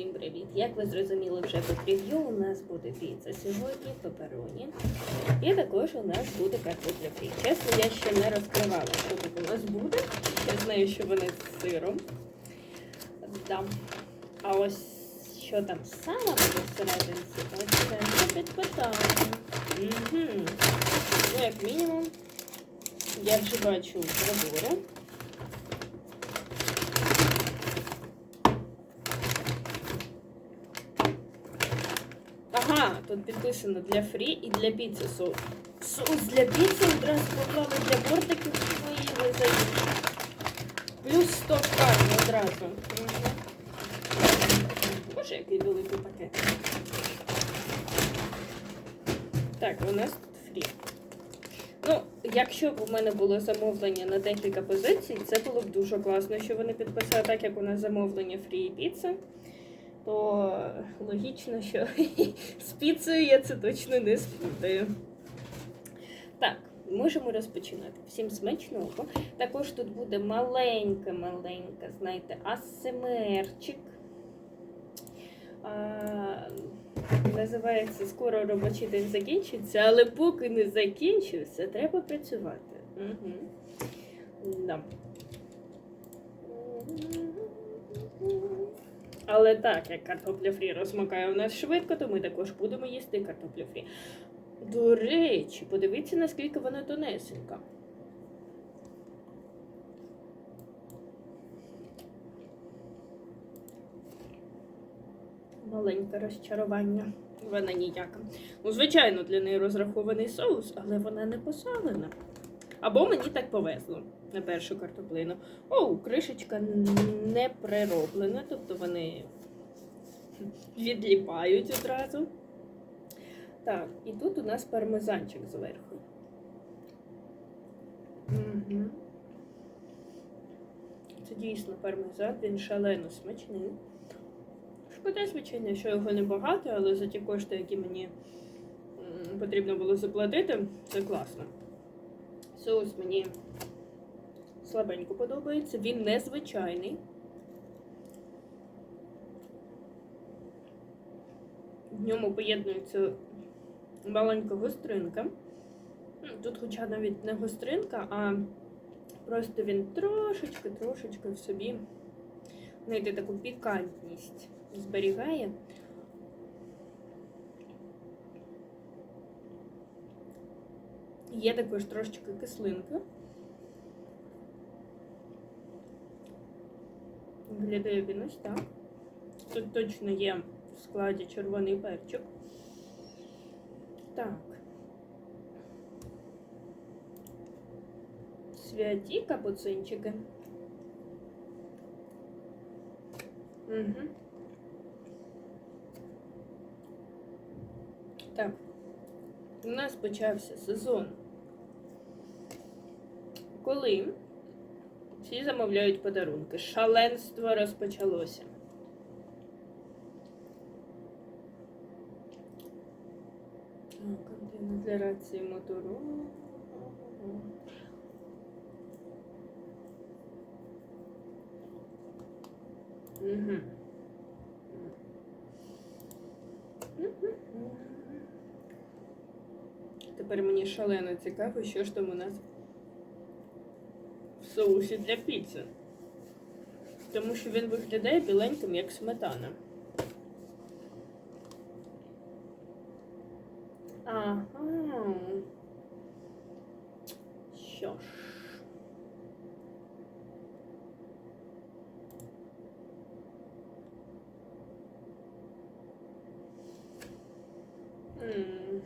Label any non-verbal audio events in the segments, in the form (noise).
Всім привіт! Як ви зрозуміли вже по прев'ю, у нас буде піца сьогодні, пепероні. І також у нас буде картопля фрі. Чесно, я ще не розкривала, що тут у нас буде. Я знаю, що вони з сиром. Да. А ось що там саме буде всередині, ось це вже під. Угу. Ну, як мінімум, я вже бачу прибори. Ага, тут підписано для фрі і для піци соус. Соус для піци одразу поклали для бортиків свої визають. Плюс 100 карні одразу. Боже, який великий пакет. Так, у нас тут фрі. Ну, якщо б у мене було замовлення на декілька позицій, це було б дуже класно, що вони підписали, так як у нас замовлення фрі і піца, то логічно, що (laughs) з піцею я це точно не спутаю. Так, можемо розпочинати. Всім смачного. Також тут буде маленька-маленька, знаєте, АСМРчик. А, називається Скоро робочий день закінчиться, але поки не закінчився, треба працювати. Угу. Да. Але так, як картопля фрі розмокає у нас швидко, то ми також будемо їсти картоплю фрі. До речі, подивіться, наскільки вона тонесенька. Маленьке розчарування. Вона ніяка. Ну, звичайно, для неї розрахований соус, але вона не посолена. Або мені так повезло на першу картоплину. О, кришечка не прироблена, тобто вони відліпають одразу. Так, і тут у нас пармезанчик зверху. Угу. Це дійсно пармезан, він шалено смачний. Шкода, звичайно, що його небагато, але за ті кошти, які мені потрібно було заплатити, це класно. Соус мені слабенько подобається, він незвичайний. В ньому поєднується маленька гостринка. Тут, хоча навіть не гостринка, а просто він трошечки-трошечки в собі знайти таку пікантність зберігає. Є також трошечки кислинки. Виглядає він ось так. Тут точно є в складі червоний перчик. Так. Святі капуцинчики. Угу. Так. У нас почався сезон. Коли всі замовляють подарунки. Шаленство розпочалося. Так, рації мотору. Тепер мені шалено цікаво, що ж там у нас соусі для піци. Тому що він виглядає біленьким, як сметана. Ага. Що ж. М.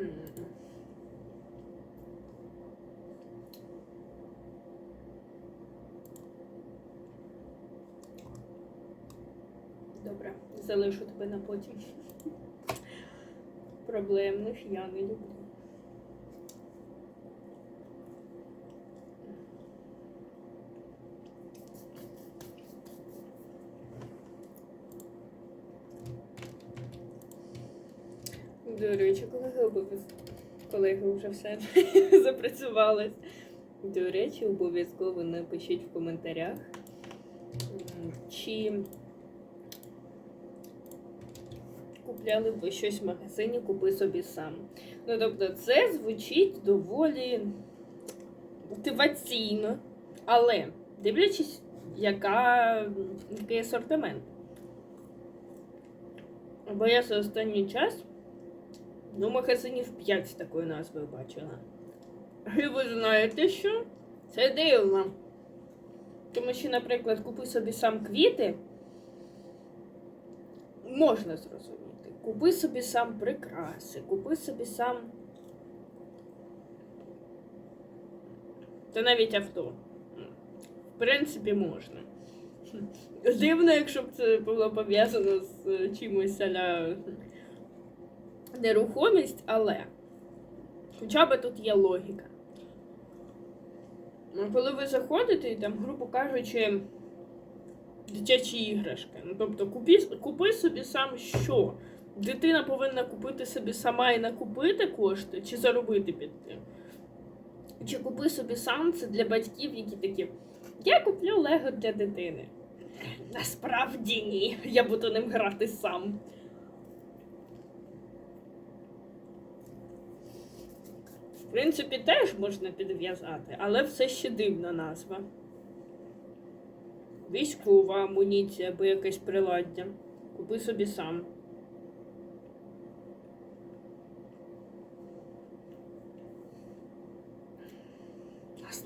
М. Добре, залишу тебе на потім. Проблемних я не люблю. До речі, колеги. Колеги вже все (laughs) запрацювались. До речі, обов'язково напишіть в коментарях, чи купляли ви щось в магазині, купи собі сам. Ну, тобто, це звучить доволі мотиваційно, але дивлячись, яка, який асортимент. Бо я за останній час ну, магазинів 5 з такою назвою бачила. І ви знаєте що? Це дивно. Тому що, наприклад, купи собі сам квіти. Можна зрозуміти. Купи собі сам прикраси, купи собі сам. Та навіть авто. В принципі, можна. Дивно, якщо б це було пов'язано з чимось аля нерухомість, але хоча б тут є логіка. Коли ви заходите і там, грубо кажучи, дитячі іграшки. Ну, тобто купі, купи собі сам що? Дитина повинна купити собі сама і накупити кошти, чи заробити під тим? Чи купи собі сам це для батьків, які такі. Я куплю Лего для дитини. Насправді ні. Я буду ним грати сам. В принципі, теж можна підв'язати, але все ще дивна назва. Військова амуніція або якесь приладдя. Купи собі сам.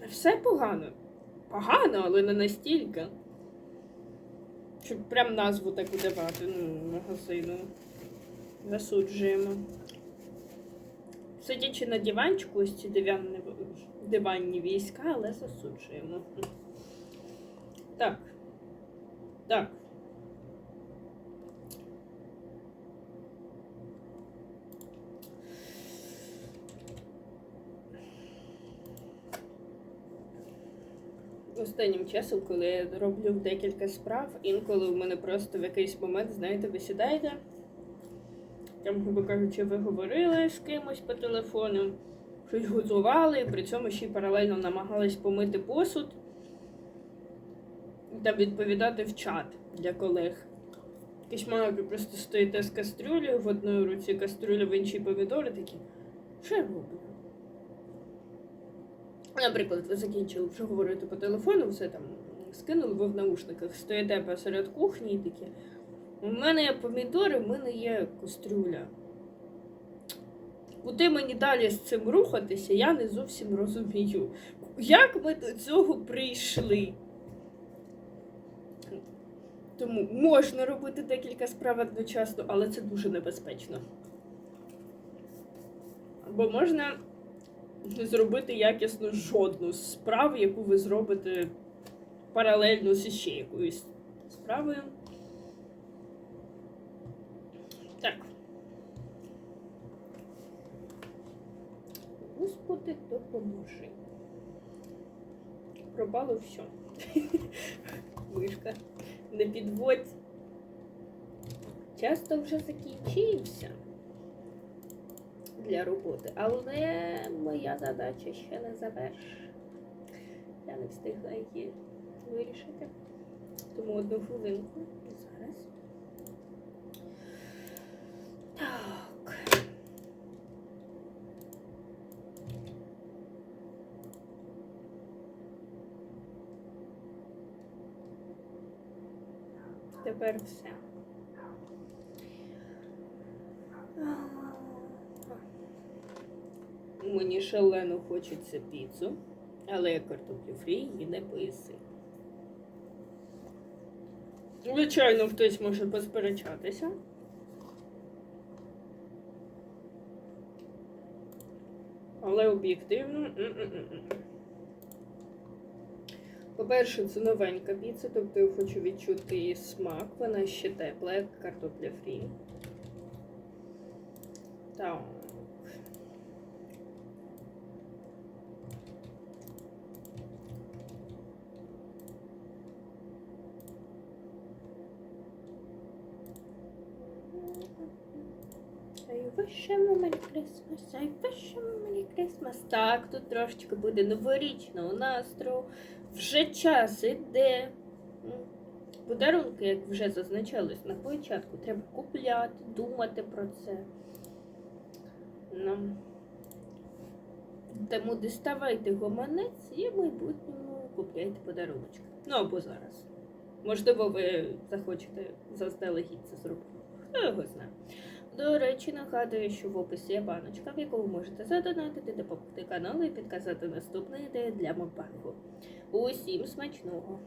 Все погано. Погано, але не настільки. Щоб прям назву таку давати, ну, магазину. Засуджуємо. Сидячи на диванчику, ось ці диванні, диванні війська, але засуджуємо. Так. Так. Останнім часом, коли я роблю декілька справ, інколи в мене просто в якийсь момент, знаєте, ви сідаєте, там, грубо кажучи, ви говорили з кимось по телефону, щось готували, і при цьому ще й паралельно намагались помити посуд та відповідати в чат для колег. Мали ви просто стоїте з кастрюлею, в одній руці кастрюля, в іншій помідори такі. Що я роблю? Наприклад, ви закінчили вже говорити по телефону, все там скинули ви в наушниках, стоїте посеред кухні і такі. У мене є помідори, в мене є кастрюля. Куди мені далі з цим рухатися, я не зовсім розумію. Як ми до цього прийшли? Тому можна робити декілька справ одночасно, але це дуже небезпечно. Бо можна зробити якісно жодну з справ, яку ви зробите паралельно з ще якоюсь справою. Так. Господи, допоможи. Пропало все. Вишка. (laughs) Не підводь. Часто вже закінчився для роботи, але моя задача ще не завершена. Я не встигла її вирішити. Тому одну хвилинку зараз. Так. Тепер все. Мені шалено хочеться піцу, але я картоплю фрі її не поїси. Звичайно, хтось може посперечатися. Але об'єктивно. По-перше, це новенька піца, тобто я хочу відчути її смак. Вона ще тепла, як картопля фрі. Так. Christmas, I wish him a Merry Christmas. Так, тут трошечки буде новорічного настрою. Вже час іде. Подарунки, як вже зазначалось на початку, треба купляти, думати про це. Тому діставайте гоманець і в майбутньому купляйте подаруночки. Ну або зараз. Можливо, ви захочете заздалегідь це зробити. Хто його знає. До речі, нагадую, що в описі є баночка, в яку ви можете задонатити, допомогти каналу і підказати наступну ідею для мобангу. Усім смачного!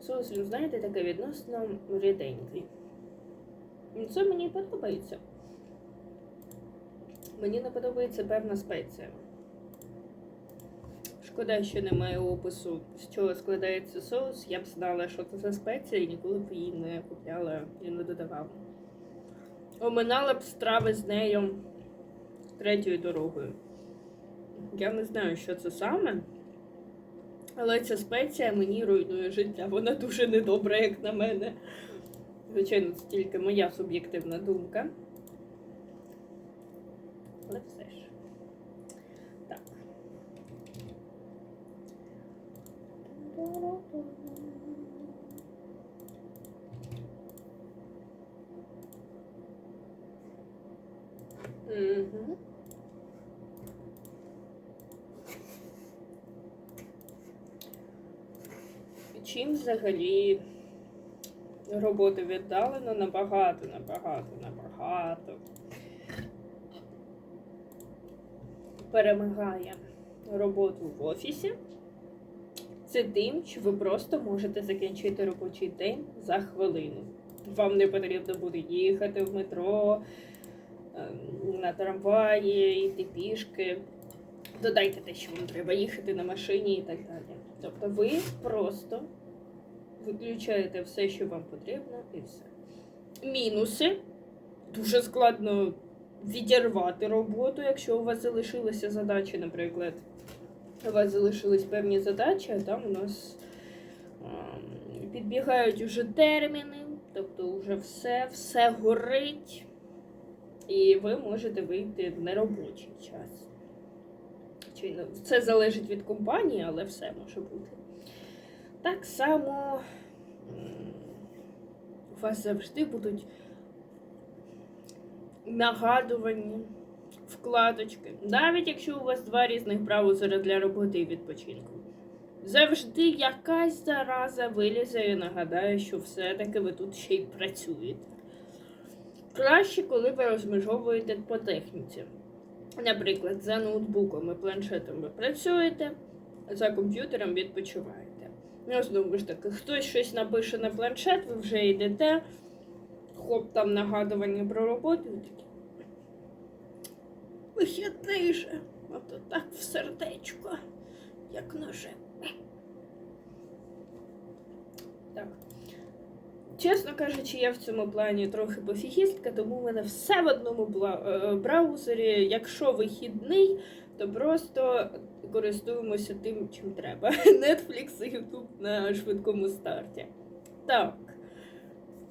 Соус, знаєте, таке відносно ріденький. Це мені подобається. Мені не подобається певна спеція. Шкода, що немає опису, з чого складається соус. Я б знала, що це за спеція, і ніколи б її не купляла і не додавала. Оминала б страви з нею третьою дорогою. Я не знаю, що це саме. Але ця спеція мені руйнує життя. Вона дуже недобра, як на мене. Звичайно, це тільки моя суб'єктивна думка. Але все ж. Так. Угу. Чим взагалі роботи віддалено набагато, набагато, набагато перемагає роботу в офісі. Це тим, що ви просто можете закінчити робочий день за хвилину. Вам не потрібно буде їхати в метро, ем, на трамваї, йти пішки. Додайте те, що вам треба їхати на машині і так далі. Тобто ви просто виключаєте все, що вам потрібно, і все. Мінуси. Дуже складно відірвати роботу, якщо у вас залишилися задачі, наприклад. У вас залишились певні задачі, а там у нас підбігають уже терміни, тобто вже все, все горить, і ви можете вийти в неробочий час. Чи, ну, Це залежить від компанії, але все може бути. Так само у вас завжди будуть нагадування, вкладочки. Навіть якщо у вас два різних браузери для роботи і відпочинку. Завжди якась зараза вилізе і нагадає, що все-таки ви тут ще й працюєте. Краще, коли ви розмежовуєте по техніці. Наприклад, за ноутбуком і планшетом ви працюєте, за комп'ютером відпочиваєте. Ну, знову ж таки, хтось щось напише на планшет, ви вже йдете, хоп, там нагадування про роботу, і такі. Вихідний же, ото так в сердечко, як ножем. Так. Чесно кажучи, я в цьому плані трохи пофігістка, тому в мене все в одному е, браузері. Якщо вихідний, то просто користуємося тим, чим треба. (laughs) Netflix і YouTube на швидкому старті. Так,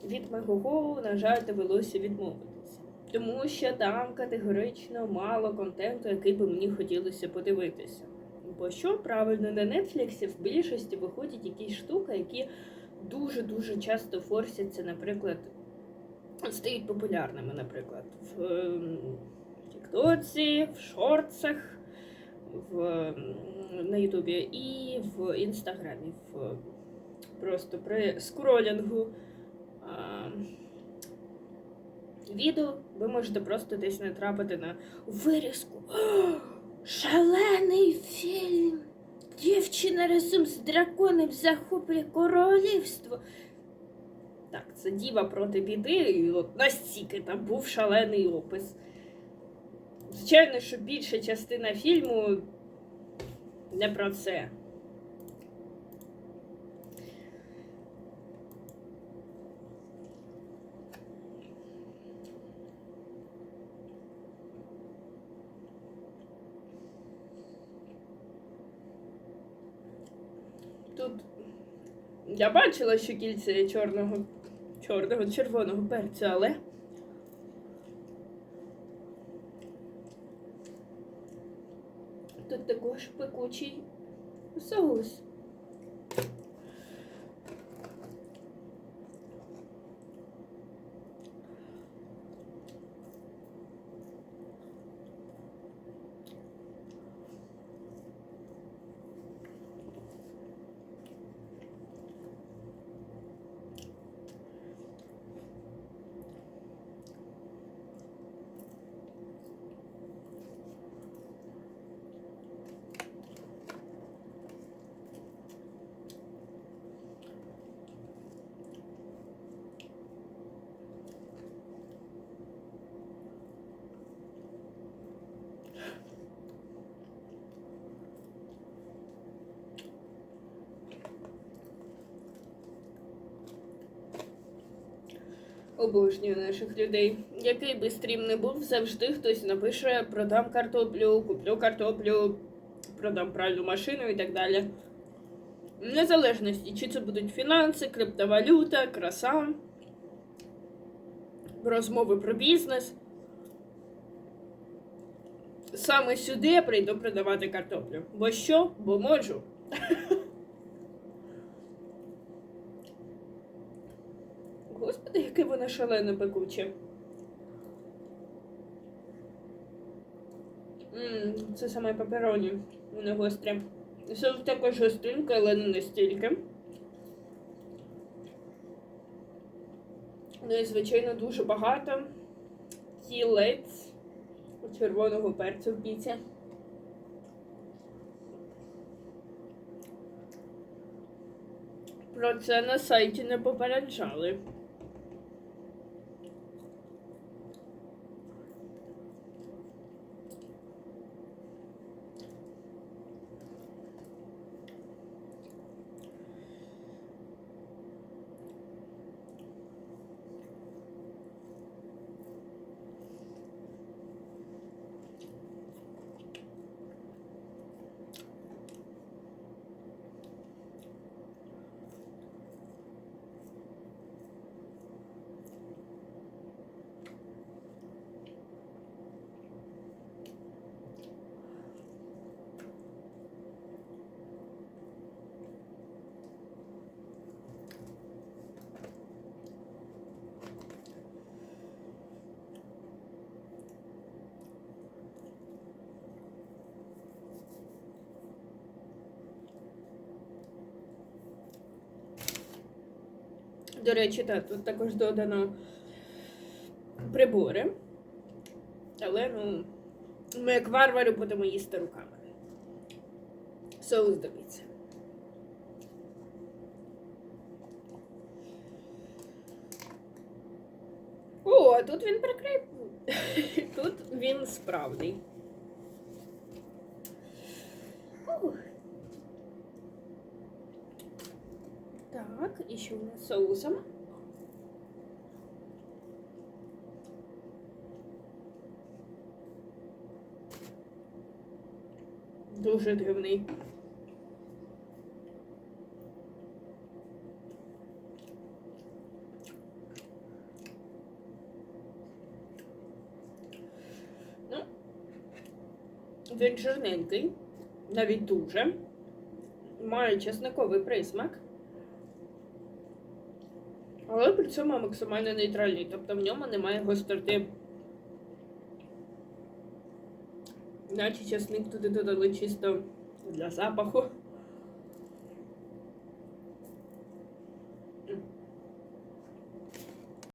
від Мегого, на жаль, довелося відмовитися. Тому що там категорично мало контенту, який би мені хотілося подивитися. Бо що правильно на Netflix в більшості виходять якісь штуки, які дуже-дуже часто форсяться, наприклад, стають популярними, наприклад, в ем, Тіктоці, в шорцах, в, ем, на Ютубі і в Інстаграмі. В, просто при скролінгу а, відео ви можете просто десь натрапити на вирізку. (gasps) Шалений фільм! Дівчина разом з драконом захоплює королівство. Так, це діва проти біди, і от настільки там був шалений опис. Звичайно, що більша частина фільму не про це. Я бачила, що кільце є чорного, чорного, червоного перцю, але. Тут також пекучий соус. Обожнюю наших людей. Який би стрім не був, завжди хтось напише продам картоплю, куплю картоплю, продам пральну машину і так далі. В незалежності, чи це будуть фінанси, криптовалюта, краса, розмови про бізнес. Саме сюди я прийду продавати картоплю. Бо що? Бо можу. (laughs) Воно шалене пекуче. Ммм, це саме пепероні. Воно гостре. Соус також гостринка, але не настільки. Ну і, звичайно, дуже багато кілець червоного перцю в піці. Про це на сайті не попереджали. До речі, так, тут також додано прибори. Але, ну, ми як варвари будемо їсти руками. Соус дивіться. О, а тут він прикрив. (laughs) Тут він справний. Так, і що у нас соусом? Дуже дивний. Ну, він жирненький, навіть дуже. Має чесниковий присмак. Але при цьому максимально нейтральний, тобто в ньому немає гостроти. Наче часник туди додали чисто для запаху.